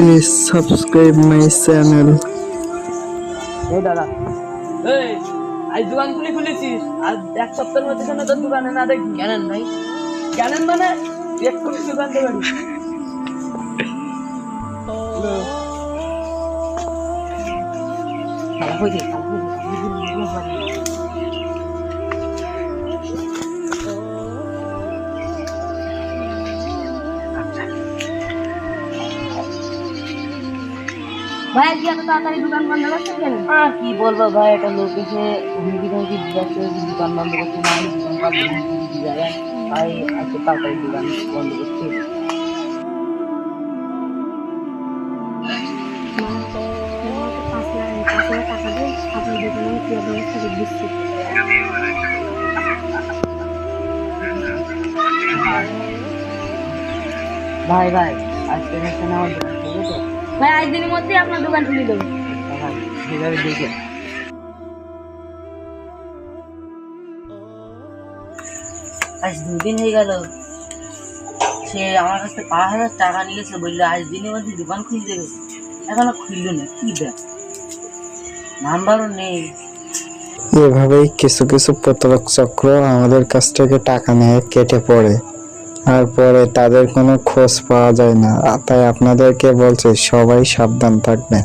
Please subscribe my channel. এই দাদা। এই আজ দোকান খুলে খুলেছিস? আর এক সপ্তাহের মধ্যে কেন তোর দোকানে না দেখি কেনেন ভাই? কেনেন মানে? এক্ষুনি দোকান দেবেন ভাই কি বলব ভাই, এটা লোক এসে দোকান বন্ধ করছে ভাই আজকে তাড়াতাড়ি দোকান বন্ধ করছে। ভাই ভাই, আজকে আমার ভাই আজ দিনের মধ্যেই আপনার দোকান খুলে দেবো। দেখে আজ দুদিন হয়ে গেল। সে আমার কাছ থেকে পাঁচ হাজার টাকা নিয়েছে বলল আজ দিনের মধ্যে দোকান খুলে দেবে। এখনও খুললো না কি দেখ নাম্বারও নেই। এভাবেই কিছু কিছু প্রতারক চক্র আমাদের কাছ থেকে টাকা নিয়ে কেটে পড়ে। আর পরে তাদের কোনো খোঁজ পাওয়া যায় না। তাই আপনাদেরকে বলছি সবাই সাবধান থাকবেন।